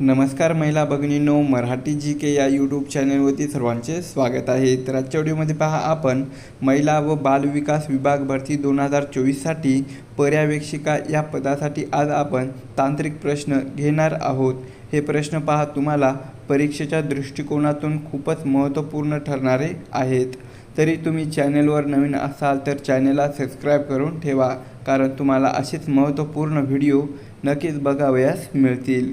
नमस्कार महिला भगिनींनो मराठी जी के या यूट्यूब चॅनलवरती सर्वांचे स्वागत आहे. तर आजच्या व्हिडिओमध्ये पहा आपण महिला व बालविकास विभाग भरती दोन हजार चोवीससाठी पर्यवेक्षिका या पदासाठी आज आपण तांत्रिक प्रश्न घेणार आहोत. हे प्रश्न पहा तुम्हाला परीक्षेच्या दृष्टिकोनातून खूपच महत्त्वपूर्ण ठरणारे आहेत. तरी तुम्ही चॅनलवर नवीन असाल तर चॅनेलला सबस्क्राईब करून ठेवा कारण तुम्हाला असेच महत्त्वपूर्ण व्हिडिओ नक्कीच बघावयास मिळतील.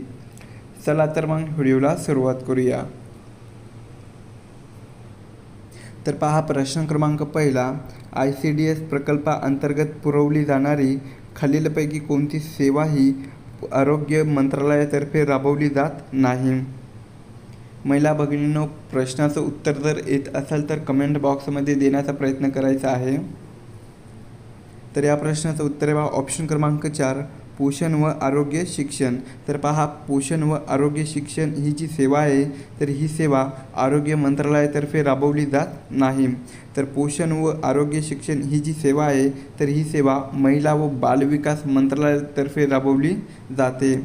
चला तर मग व्हिडिओला सुरुवात करूया. तर पहा प्रश्न क्रमांक पहिला. आय सी डी एस प्रकल्पाअंतर्गत पुरवली जाणारी खालीलपैकी कोणती सेवा ही आरोग्य मंत्रालयातर्फे राबवली जात नाही? महिला भगिनींनो प्रश्नाचं उत्तर जर येत असेल तर कमेंट बॉक्समध्ये देण्याचा प्रयत्न करायचा आहे. तर या प्रश्नाचं उत्तर आहे ऑप्शन क्रमांक चार. पोषण व आरोग्य शिक्षण. तर पहा पोषण व आरोग्य शिक्षण ही जी सेवा आहे तर ही सेवा आरोग्य मंत्रालयातर्फे राबवली जात नाही. तर पोषण व आरोग्य शिक्षण ही जी सेवा आहे तर ही सेवा महिला व बालविकास मंत्रालयातर्फे राबवली जाते.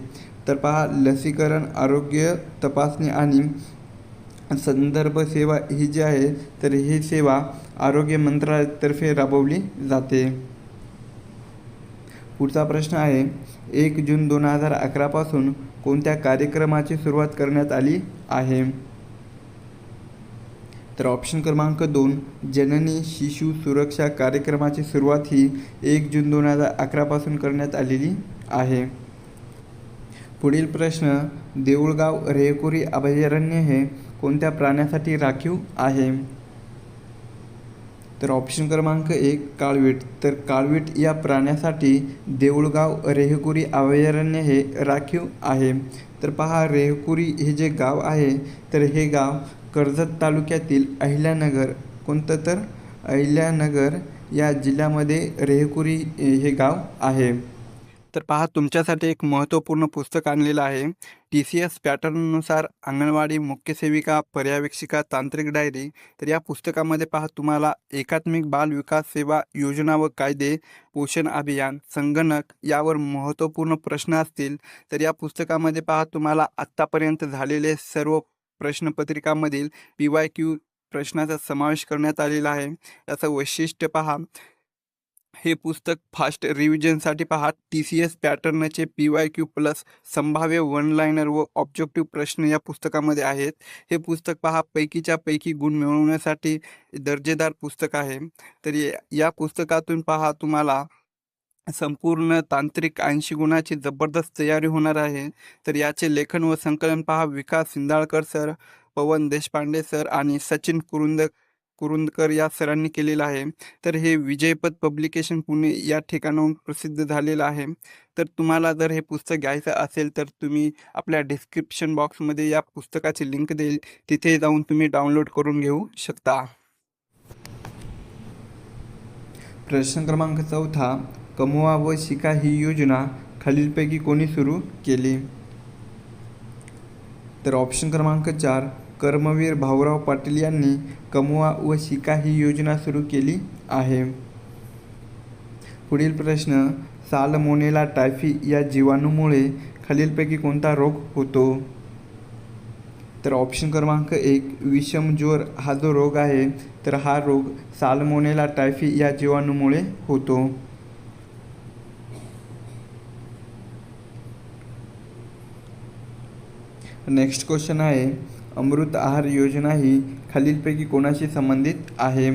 तर पहा लसीकरण आरोग्य तपासणी आणि संदर्भ सेवा ही जी आहे तर ही सेवा आरोग्य मंत्रालयातर्फे राबवली जाते. पुढचा प्रश्न आहे एक जून दोन हजार अकरापासून कोणत्या कार्यक्रमाची सुरुवात करण्यात आली आहे? तर ऑप्शन क्रमांक दोन जननी शिशु सुरक्षा कार्यक्रमाची सुरुवात ही एक जून दोन हजार अकरापासून करण्यात आलेली आहे. पुढील प्रश्न देऊळगाव रेकोरी अभयारण्य हे कोणत्या प्राण्यासाठी राखीव आहे? तर ऑप्शन क्रमांक एक काळवीट. तर काळवीट या प्राण्यासाठी देऊळगाव रेहकुरी अभयारण्य हे राखीव आहे. तर पहा रेहकुरी हे जे गाव आहे तर हे गाव कर्जत तालुक्यातील अहिल्यानगर. कोणतं तर? अहिल्यानगर या जिल्ह्यामध्ये रेहकुरी हे गाव आहे. तर पहा तुमच्यासाठी एक महत्त्वपूर्ण पुस्तक आणलेलं आहे. टी सी एस पॅटर्ननुसार अंगणवाडी मुख्य सेविका पर्यवेक्षिका तांत्रिक डायरी. तर या पुस्तकामध्ये पहा तुम्हाला एकात्मिक बाल विकास सेवा योजना व कायदे पोषण अभियान संगणक यावर महत्त्वपूर्ण प्रश्न असतील. तर या पुस्तकामध्ये पहा तुम्हाला आत्तापर्यंत झालेले सर्व प्रश्नपत्रिकामधील पी वाय क्यू प्रश्नाचा समावेश करण्यात आलेला आहे. याचं वैशिष्ट्य पहा हे पुस्तक फास्ट रिव्हिजनसाठी पहा. टी सी एस पॅटर्नचे पी वाय क्यू प्लस संभाव्य वन लायनर व ऑब्जेक्टिव्ह प्रश्न या पुस्तकामध्ये आहेत. हे पुस्तक पहा. पैकीच्या पैकी गुण मिळवण्यासाठी दर्जेदार पुस्तक आहे. तर या- पुस्तकातून पहा. तुम्हाला संपूर्ण तांत्रिक ऐंशी गुणाची जबरदस्त तयारी होणार आहे. तर याचे लेखन व संकलन पहा. विकास सिंदाळकर सर पवन देशपांडे सर आणि सचिन कुरुंद कुरुंदकर या सरांनी केलेलं आहे. तर हे विजयपद पब्लिकेशन पुणे या ठिकाणाहून प्रसिद्ध झालेलं आहे. तर तुम्हाला जर हे पुस्तक घ्यायचं असेल तर तुम्ही आपल्या डिस्क्रिप्शन बॉक्समध्ये या पुस्तकाची लिंक देईल. तिथे जाऊन तुम्ही डाउनलोड करून घेऊ शकता. प्रश्न क्रमांक चौथा कमवा व शिका ही योजना खालीलपैकी कोणी सुरू केली? तर ऑप्शन क्रमांक चार कर्मवीर भाऊराव पाटील यांनी कमवा व शिका ही योजना सुरू केली आहे. पुढील प्रश्न सालमोनेला टायफी या जीवाणूमुळे खालीलपैकी कोणता रोग होतो? तर ऑप्शन क्रमांक एक विषमज्वर हा जो रोग आहे तर हा रोग सालमोनेला टायफी या जीवाणूमुळे होतो. नेक्स्ट क्वेश्चन आहे अमृत आहार योजना ही खालीलपैकी कोणाशी संबंधित आहे?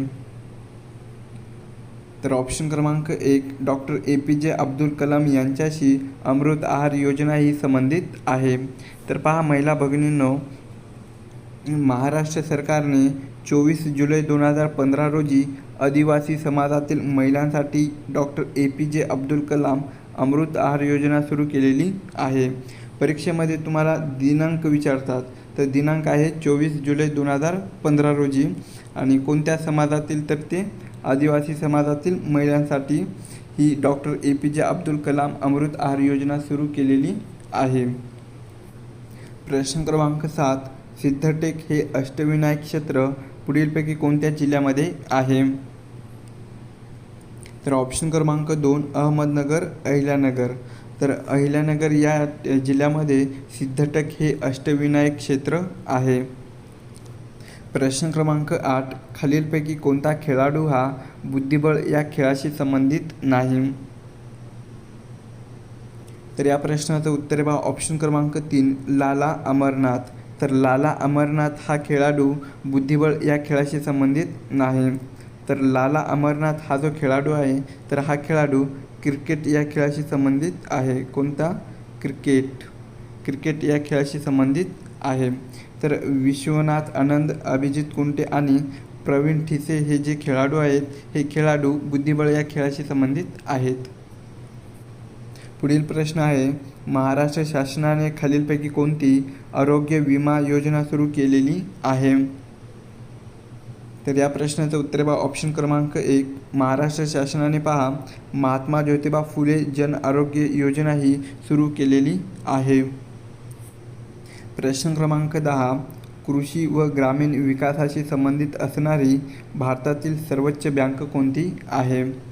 तर ऑप्शन क्रमांक एक डॉक्टर ए पी जे अब्दुल कलाम यांच्याशी अमृत आहार योजना ही संबंधित आहे. तर पहा महिला भगिनींनो महाराष्ट्र सरकारने चोवीस जुलै दोन हजार पंधरा रोजी आदिवासी समाजातील महिलांसाठी डॉक्टर ए पी जे अब्दुल कलाम अमृत आहार योजना सुरू केलेली आहे. परीक्षेमध्ये तुम्हाला दिनांक विचारतात. तर दिनांक आहे चोवीस जुलै दोन हजार पंधरा रोजी. आणि कोणत्या समाजातील तर ते आदिवासी समाजातील महिलांसाठी ही डॉक्टर ए पी जे अब्दुल कलाम अमृत आहार योजना सुरू केलेली आहे. प्रश्न क्रमांक सात सिद्धटेक हे अष्टविनायक क्षेत्र पुढीलपैकी कोणत्या जिल्ह्यामध्ये आहे? तर ऑप्शन क्रमांक दोन अहमदनगर अहिल्यानगर. तर अहिल्यानगर या जिल्ह्यामध्ये सिद्धटक हे अष्टविनायक क्षेत्र आहे. प्रश्न क्रमांक आठ खालीलपैकी कोणता खेळाडू हा बुद्धिबळ या खेळाशी संबंधित नाही? तर या प्रश्नाचं उत्तर आहे बा ऑप्शन क्रमांक तीन लाला अमरनाथ. तर लाला अमरनाथ हा खेळाडू बुद्धिबळ या खेळाशी संबंधित नाही. तर लाला अमरनाथ हा जो खेळाडू आहे तर हा खेळाडू क्रिकेट या खेळाशी संबंधित आहे. कोणता? क्रिकेट. क्रिकेट या खेळाशी संबंधित आहे. तर विश्वनाथ आनंद अभिजित कुंटे आणि प्रवीण ठिसे हे जे खेळाडू आहेत हे खेळाडू बुद्धिबळ या खेळाशी संबंधित आहेत. पुढील प्रश्न आहे महाराष्ट्र शासनाने खालीलपैकी कोणती आरोग्य विमा योजना सुरू केलेली आहे? तर या प्रश्नाचं उत्तर बा ऑप्शन क्रमांक एक महाराष्ट्र शासनाने पहा महात्मा ज्योतिबा फुले जन आरोग्य योजना ही सुरू केलेली आहे. प्रश्न क्रमांक दहा कृषी व ग्रामीण विकासाशी संबंधित असणारी भारतातील सर्वोच्च बँक कोणती आहे?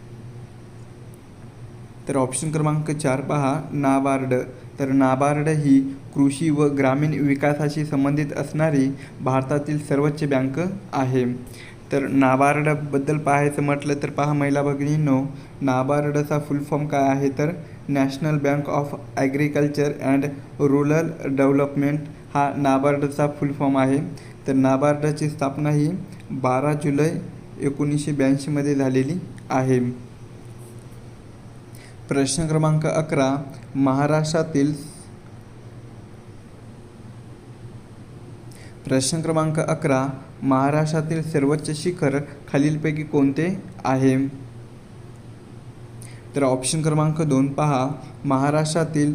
तर ऑप्शन क्रमांक चार पहा नाबार्ड. तर नाबार्ड ही कृषी व ग्रामीण विकासाशी संबंधित असणारी भारतातील सर्वोच्च बँक आहे. तर नाबार्डबद्दल पाहायचं म्हटलं तर पहा महिला भगिनींनो नाबार्डचा फुल फॉर्म काय आहे तर national bank of agriculture and rural development हा नाबार्डचा फुल फॉर्म आहे. तर नाबार्डची स्थापना ही बारा जुलै एकोणीसशे ब्याऐंशीमध्ये झालेली आहे. प्रश्न क्रमांक अकरा महाराष्ट्रातील प्रश्न क्रमांक अकरा महाराष्ट्रातील सर्वोच्च शिखर खालीलपैकी कोणते आहे? तर ऑप्शन क्रमांक दोन पहा. महाराष्ट्रातील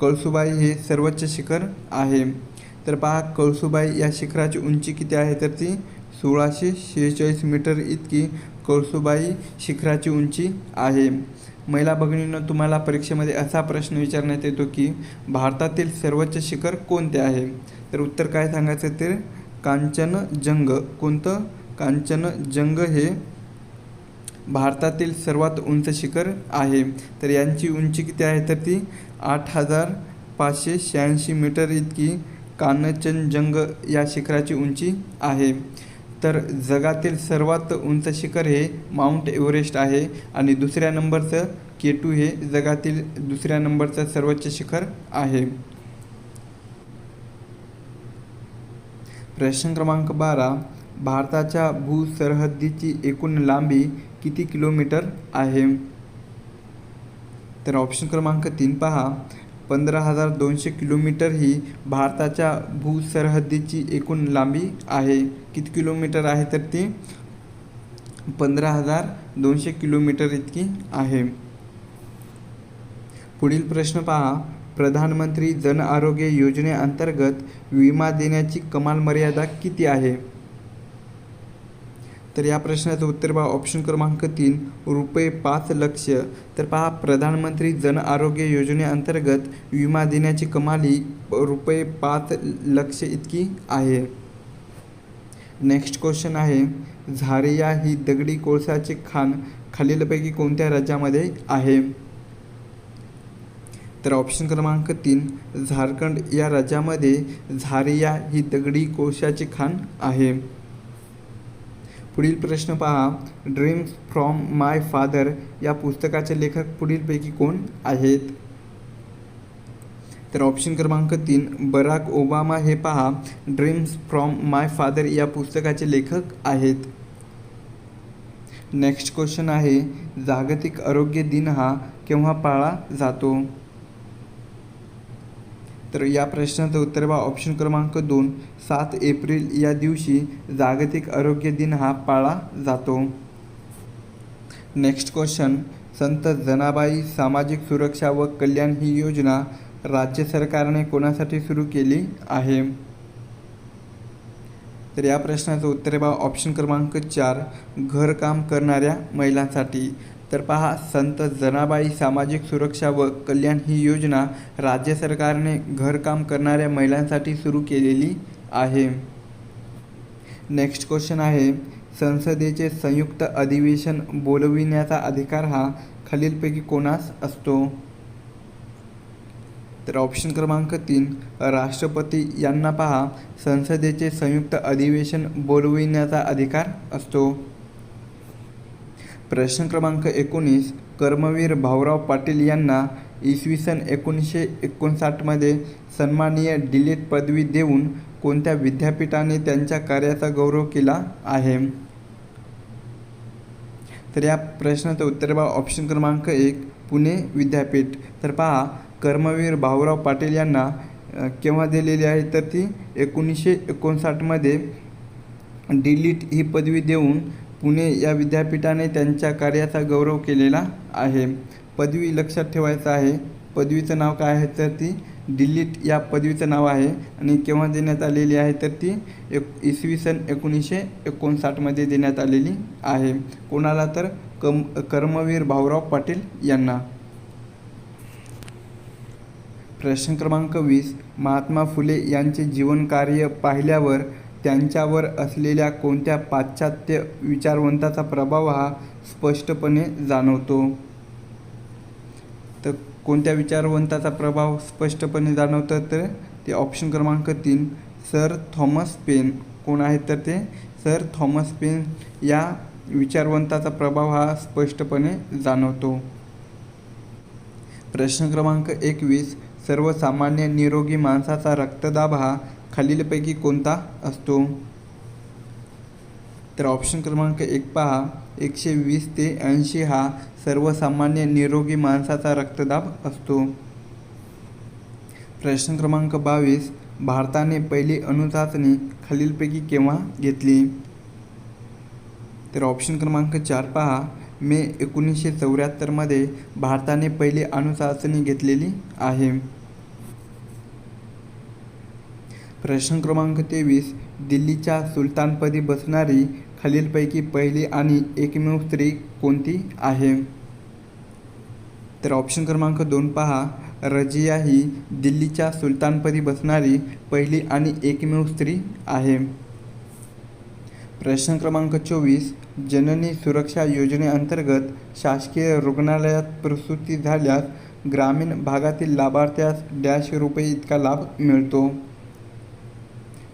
कळसुबाई हे सर्वोच्च शिखर आहे. तर पहा कळसुबाई या शिखराची उंची किती आहे? तर ती सोळाशे शेहेचाळीस मीटर इतकी कळसुबाई शिखराची उंची आहे. महिला भगिनींनो तुम्हाला परीक्षेमध्ये असा प्रश्न विचारण्यात येतो की भारतातील सर्वोच्च शिखर कोणते आहे? तर उत्तर काय सांगायचं तर कांचनजंग. कोणतं? कांचनजंग हे भारतातील सर्वात उंच शिखर आहे. तर यांची उंची किती आहे? तर ती आठ हजार पाचशे शहाऐंशी मीटर इतकी कांचनजंग या शिखराची उंची आहे. तर जगातील सर्वात उंच शिखर हे माउंट एव्हरेस्ट आहे आणि दुसऱ्या नंबरचं के टू हे जगातील दुसऱ्या नंबरचं सर्वोच्च शिखर आहे. प्रश्न क्रमांक बारा. भारताच्या भूसरहद्दीची एकूण लांबी किती किलोमीटर आहे? तर ऑप्शन क्रमांक तीन पहा. पंधरा हजार दोनशे किलोमीटर ही भारताच्या भूसरहद्दीची एकूण लांबी आहे. किती किलोमीटर आहे तर ती? पंधरा हजार दोनशे किलोमीटर इतकी आहे. पुढील प्रश्न पहा. प्रधानमंत्री जन आरोग्य योजनेअंतर्गत विमा देण्याची कमाल मर्यादा किती आहे? तर या प्रश्नाचं उत्तर पहा. ऑप्शन क्रमांक तीन रुपये पाच लक्ष. तर पहा प्रधानमंत्री जन आरोग्य योजनेअंतर्गत विमा देण्याची कमाली रुपये पाच लक्ष इतकी आहे. नेक्स्ट क्वेश्चन आहे. झारिया ही दगडी कोळसाचे खाण खालीलपैकी कोणत्या राज्यामध्ये आहे? तर ऑप्शन क्रमांक तीन झारखंड या राज्यामध्ये झारिया ही दगडी कोळशाचे खाण आहे. पुढील प्रश्न पहा. ड्रीम्स फ्रॉम माय फादर या पुस्तकाचे लेखक पुढीलपैकी कोण आहेत? तर ऑप्शन क्रमांक तीन बराक ओबामा हे पहा. ड्रीम्स फ्रॉम माय फादर या पुस्तकाचे लेखक आहेत. नेक्स्ट क्वेश्चन आहे. जागतिक आरोग्य दिन हा केव्हा पाळला जातो? तर या प्रश्नाचं उत्तर बा ऑप्शन क्रमांक दोन सात एप्रिल या दिवशी जागतिक आरोग्य दिन हा पाळला जातो. नेक्स्ट क्वेश्चन संत जनाबाई सामाजिक सुरक्षा व कल्याण ही योजना राज्य सरकारने कोणासाठी सुरू केली आहे? तर या प्रश्नाचं उत्तर बा ऑप्शन क्रमांक चार घरकाम करणाऱ्या महिलांसाठी. तर पहा संत जनाबाई सामाजिक सुरक्षा व कल्याण ही योजना राज्य सरकारने घरकाम करणाऱ्या महिलांसाठी सुरू केलेली आहे. नेक्स्ट क्वेश्चन आहे संसदेचे संयुक्त अधिवेशन बोलविण्याचा अधिकार हा खालीलपैकी कोणास असतो? तर ऑप्शन क्रमांक तीन राष्ट्रपती यांना पहा संसदेचे संयुक्त अधिवेशन बोलविण्याचा अधिकार असतो. प्रश्न क्रमांक एकोणीस कर्मवीर भाऊराव पाटील यांना इसवी सन एकोणीसशे एकोणसाठमध्ये सन्माननीय डिलीट पदवी देऊन कोणत्या विद्यापीठाने त्यांच्या कार्याचा गौरव केला आहे? तर या प्रश्नाचं उत्तर पहा ऑप्शन क्रमांक एक पुणे विद्यापीठ. तर पहा कर्मवीर भाऊराव पाटील यांना केव्हा दिलेली आहे? तर ती एकोणीसशे एकोणसाठमध्ये डिलीट ही पदवी देऊन पुणे या विद्यापीठाने त्यांच्या कार्याचा गौरव केलेला आहे. पदवी लक्षात ठेवायचं आहे. पदवीचं नाव काय आहे तर ती डिलीट या पदवीचं नाव आहे आणि केव्हा देण्यात आलेली आहे तर ती एक इसवी सन एकोणीसशे एकोणसाठमध्ये देण्यात आलेली आहे. कोणाला तर कम कर्मवीर भाऊराव पाटील यांना. प्रश्न क्रमांक वीस. महात्मा फुले यांचे जीवनकार्य पाहिल्यावर त्यांच्यावर असलेल्या कोणत्या पाश्चात्य विचारवंताचा प्रभाव हा स्पष्टपणे जाणवतो? तर कोणत्या विचारवंताचा प्रभाव स्पष्टपणे जाणवतं? तर ते ऑप्शन क्रमांक तीन सर थॉमस पेन. कोण आहेत तर ते? सर थॉमस पेन या विचारवंताचा प्रभाव हा स्पष्टपणे जाणवतो. प्रश्न क्रमांक एकवीस सर्वसामान्य निरोगी माणसाचा रक्तदाब हा खालीलपैकी कोणता असतो? तर ऑप्शन क्रमांक एक पहा. एकशे वीस ते ऐंशी हा सर्वसामान्य निरोगी माणसाचा रक्तदाब असतो. प्रश्न क्रमांक बावीस. भारताने पहिली अणुचाचणी खालीलपैकी केव्हा घेतली? तर ऑप्शन क्रमांक चार पहा. मे एकोणीसशे चौऱ्याहत्तरमध्ये भारताने पहिली अणुचाचणी घेतलेली आहे. प्रश्न क्रमांक तेवीस दिल्लीच्या सुलतानपदी बसणारी खालीलपैकी पहिली आणि एकमेव स्त्री कोणती आहे? तर ऑप्शन क्रमांक दोन पहा. रजिया ही दिल्लीच्या सुलतानपदी बसणारी पहिली आणि एकमेव स्त्री आहे. प्रश्न क्रमांक चोवीस जननी सुरक्षा योजनेअंतर्गत शासकीय रुग्णालयात प्रसूती झाल्यास ग्रामीण भागातील लाभार्थ्यास डॅश रुपये इतका लाभ मिळतो.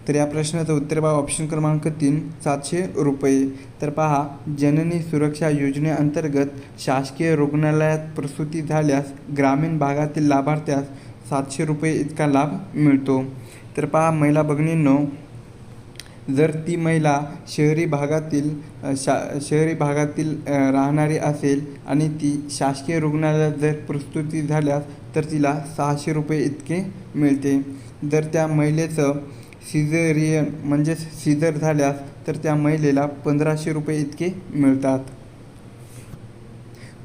तर या प्रश्नाचं उत्तर पहा. ऑप्शन क्रमांक तीन सातशे रुपये. तर पहा जननी सुरक्षा योजनेअंतर्गत शासकीय रुग्णालयात प्रसूती झाल्यास ग्रामीण भागातील लाभार्थ्यास सातशे रुपये इतका लाभ मिळतो. तर पहा महिला भगिनींनो जर ती महिला शहरी भागातील शा शहरी भागातील राहणारी असेल आणि ती शासकीय रुग्णालयात जर प्रस्तुती झाल्यास तर तिला सहाशे रुपये इतके मिळते. जर त्या महिलेचं सिझेरियन म्हणजेच सिझर झाल्यास तर त्या महिलेला पंधराशे रुपये इतके मिळतात.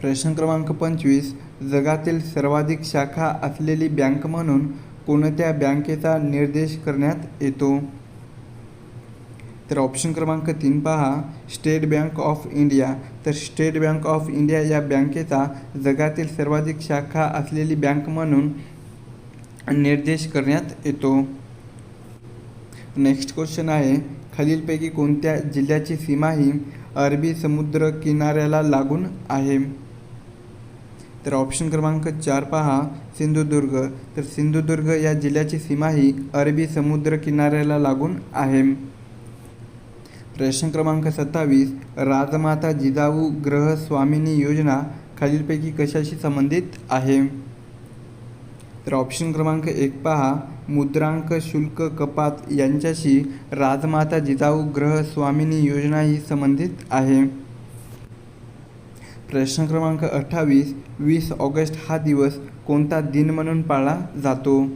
प्रश्न क्रमांक पंचवीस. जगातील सर्वाधिक शाखा असलेली बँक म्हणून कोणत्या बँकेचा निर्देश करण्यात येतो? तर ऑप्शन क्रमांक तीन पहा. State bank of India. तर स्टेट बँक ऑफ इंडिया या बँकेचा जगातील सर्वाधिक शाखा असलेली बँक म्हणून निर्देश करण्यात येतो. नेक्स्ट क्वेश्चन आहे खालीलपैकी कोणत्या जिल्ह्याची सीमा ही अरबी समुद्र किनाऱ्याला लागून आहे? तर ऑप्शन क्रमांक चार पहा सिंधुदुर्ग. तर सिंधुदुर्ग या जिल्ह्याची सीमा ही अरबी समुद्र किनाऱ्याला लागून आहे. प्रश्न क्रमांक सत्तावीस राजमाता जिजाऊ ग्रह स्वामिनी योजना खालीलपैकी कशाशी संबंधित आहे? तर ऑप्शन क्रमांक एक पहा मुद्रांक शुल्क कपात यांच्याशी राजमाता जिजाऊ ग्रह स्वामिनी योजना ही संबंधित आहे. प्रश्न क्रमांक अठ्ठावीस वीस ऑगस्ट हा दिवस कोणता दिन म्हणून पाळला जातो?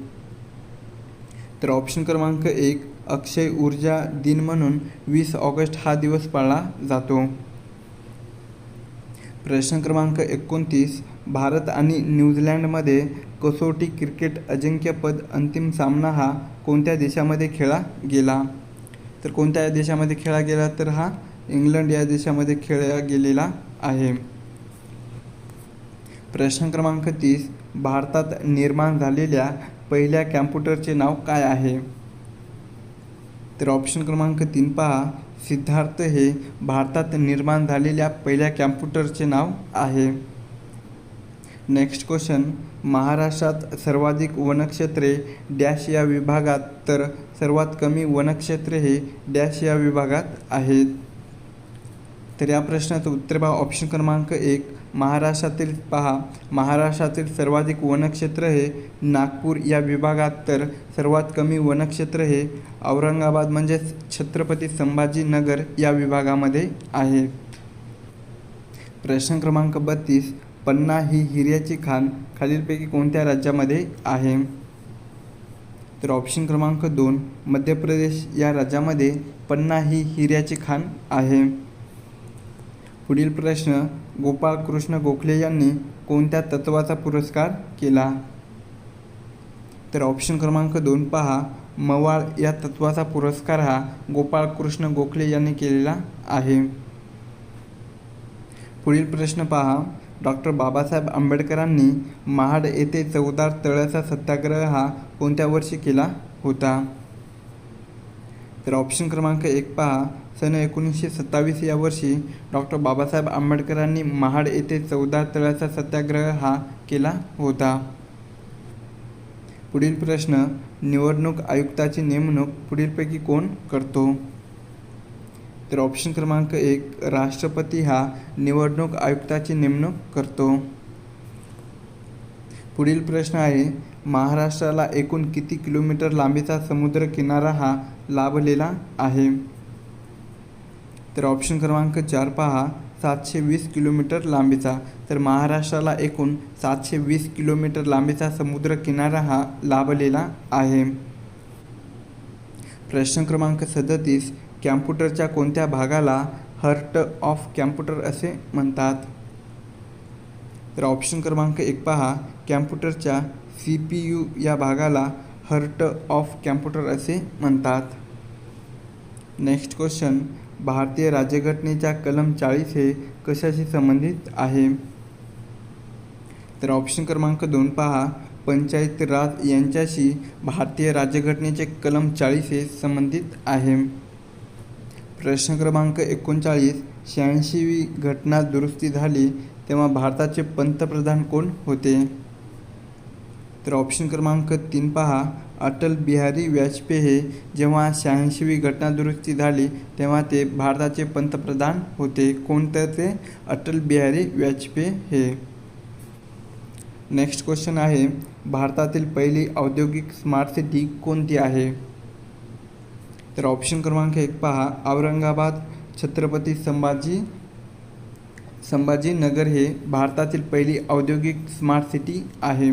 तर ऑप्शन क्रमांक एक अक्षय ऊर्जा दिन म्हणून वीस ऑगस्ट हा दिवस पाळला जातो. प्रश्न क्रमांक एकोणतीस भारत आणि न्यूझीलँडमध्ये कसोटी क्रिकेट अजिंक्यपद अंतिम सामना हा कोणत्या देशामध्ये खेळला गेला? तर कोणत्या देशामध्ये खेळला गेला? तर हा इंग्लंड या देशामध्ये खेळला गेलेला आहे. प्रश्न क्रमांक तीस. भारतात निर्माण झालेल्या पहिल्या कॅम्प्युटरचे नाव काय आहे? तर ऑप्शन क्रमांक तीन पहा. सिद्धार्थ हे भारतात निर्माण झालेल्या पहिल्या कॅम्प्युटरचे नाव आहे. नेक्स्ट क्वेश्चन महाराष्ट्रात सर्वाधिक वनक्षेत्रे डॅश या विभागात तर सर्वात कमी वनक्षेत्रे हे डॅश या विभागात आहेत. तर या प्रश्नाचं उत्तर पहा. ऑप्शन क्रमांक एक. महाराष्ट्रातील पहा. महाराष्ट्रातील सर्वाधिक वनक्षेत्र हे नागपूर या विभागात तर सर्वात कमी वनक्षेत्र हे औरंगाबाद म्हणजेच छत्रपती संभाजीनगर या विभागामध्ये आहे. प्रश्न क्रमांक बत्तीस. पन्ना ही हिऱ्याची खाण खालीलपैकी कोणत्या राज्यामध्ये आहे? तर ऑप्शन क्रमांक दोन मध्य प्रदेश या राज्यामध्ये पन्ना ही हिऱ्याची खाण आहे. पुढील प्रश्न गोपाळ कृष्ण गोखले यांनी कोणत्या तत्वाचा पुरस्कार केला? तर ऑप्शन क्रमांक दोन पहा मवाळ या तत्वाचा पुरस्कार हा गोपाळ कृष्ण गोखले यांनी केलेला आहे. पुढील प्रश्न पहा डॉक्टर बाबासाहेब आंबेडकरांनी महाड येथे चौदार तळ्याचा सत्याग्रह हा कोणत्या वर्षी केला होता? तर ऑप्शन क्रमांक एक पहा. सन एकोणीसशे सत्तावीस या वर्षी डॉक्टर बाबासाहेब आंबेडकरांनी महाड येथे चौदार तळ्याचा सत्याग्रह हा केला होता. पुढील प्रश्न निवडणूक आयुक्ताची नेमणूक पुढीलपैकी कोण करतो? तर ऑप्शन क्रमांक एक राष्ट्रपती हा निवडणूक आयुक्ताची नेमणूक करतो. पुढील प्रश्न आहे महाराष्ट्राला एकूण किती किलोमीटर लांबीचा समुद्र किनारा हा लाभलेला आहे? तर ऑप्शन क्रमांक चार पहा सातशे वीस किलोमीटर लांबीचा. तर महाराष्ट्राला एकूण सातशे वीस किलोमीटर लांबीचा समुद्र किनारा हा लाभलेला आहे. प्रश्न क्रमांक सदतीस कॅम्प्युटरच्या कोणत्या भागाला हर्ट ऑफ कॅम्प्युटर असे म्हणतात? तर ऑप्शन क्रमांक एक पहा. कॅम्प्युटरच्या सी पी यू या भागाला हर्ट ऑफ कॅम्प्युटर असे म्हणतात. Next question. भारतीय राज्यघटनेच्या कलम चाळीस हे कशाशी संबंधित आहे? तर ऑप्शन क्रमांक दोन पहा. पंचायत राज यांच्याशी भारतीय राज्यघटनेचे कलम चाळीस हे संबंधित आहे. प्रश्न क्रमांक एकोणचाळीस शहाऐंशीवी घटना दुरुस्ती झाली तेव्हा भारताचे पंतप्रधान कोण होते? तर ऑप्शन क्रमांक तीन पहा. अटल बिहारी वाजपेयी हे जेव्हा शहाऐंशीवी घटना दुरुस्ती झाली तेव्हा ते भारताचे पंतप्रधान होते. कोणतं ते? अटल बिहारी वाजपेयी हे. नेक्स्ट क्वेश्चन आहे. भारतातील पहिली औद्योगिक स्मार्ट सिटी कोणती आहे? तर ऑप्शन क्रमांक एक पहा. औरंगाबाद छत्रपती संभाजी संभाजीनगर हे भारतातील पहिली औद्योगिक स्मार्ट सिटी आहे.